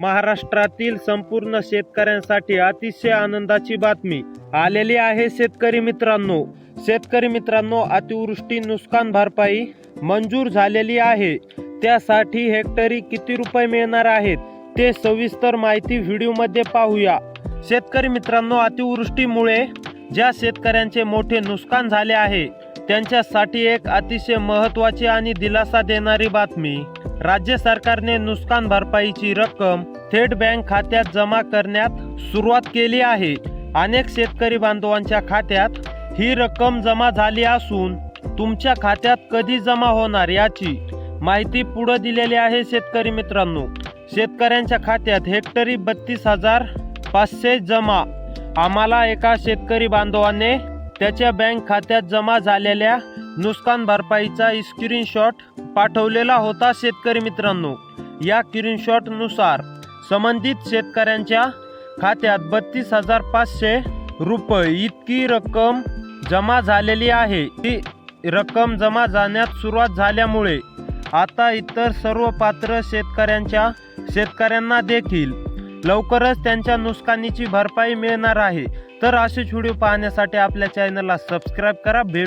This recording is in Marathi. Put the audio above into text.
महाराष्ट्रातील संपूर्ण शेतकऱ्यांसाठी अतिशय आनंदाची बातमी आलेली आहे शेतकरी मित्रांनो. शेतकरी मित्रांनो अतिवृष्टी नुकसान भरपाई मंजूर झालेली आहे. त्यासाठी हेक्टरी किती रुपये मिळणार आहेत ते सविस्तर माहिती व्हिडिओमध्ये पाहूया. शेतकरी मित्रांनो अतिवृष्टीमुळे ज्या शेतकऱ्यांचे मोठे नुकसान झाले आहे त्यांच्यासाठी एक अतिशय महत्त्वाची आणि दिलासा देणारी बातमी. राज्य सरकारने नुकसान भरपाईची रक्कम थेट बँक खात्यात जमा करण्यात सुरुवात केली आहे. अनेक शेतकरी बांधवांच्या खात्यात ही रक्कम जमा झाली असून तुमच्या खात्यात कधी जमा होणार याची माहिती पुढे दिलेली आहे शेतकरी मित्रांनो. शेतकऱ्यांच्या खात्यात हेक्टरी बत्तीस हजार पाचशे जमा. आम्हाला एका शेतकरी बांधवाने त्याच्या बँक खात्यात जमा झालेल्या नुकसान भरपाईचा स्क्रीनशॉट पाठवलेला होता शेतकरी मित्रांनो. या स्क्रीनशॉटनुसार संबंधित शेतकऱ्यांच्या खात्यात बत्तीस हजार पाचशे रुपये इतकी रक्कम जमा झालेली आहे. ती रक्कम जमा जाण्यात सुरुवात झाल्यामुळे आता इतर सर्व पात्र शेतकऱ्यांच्या शेतकऱ्यांना देखील लवकरच त्यांच्या नुकसानीची भरपाई मिळणार आहे. तर असेच व्हिडिओ पाहण्यासाठी आपल्या चॅनलला सबस्क्राईब करा. भेट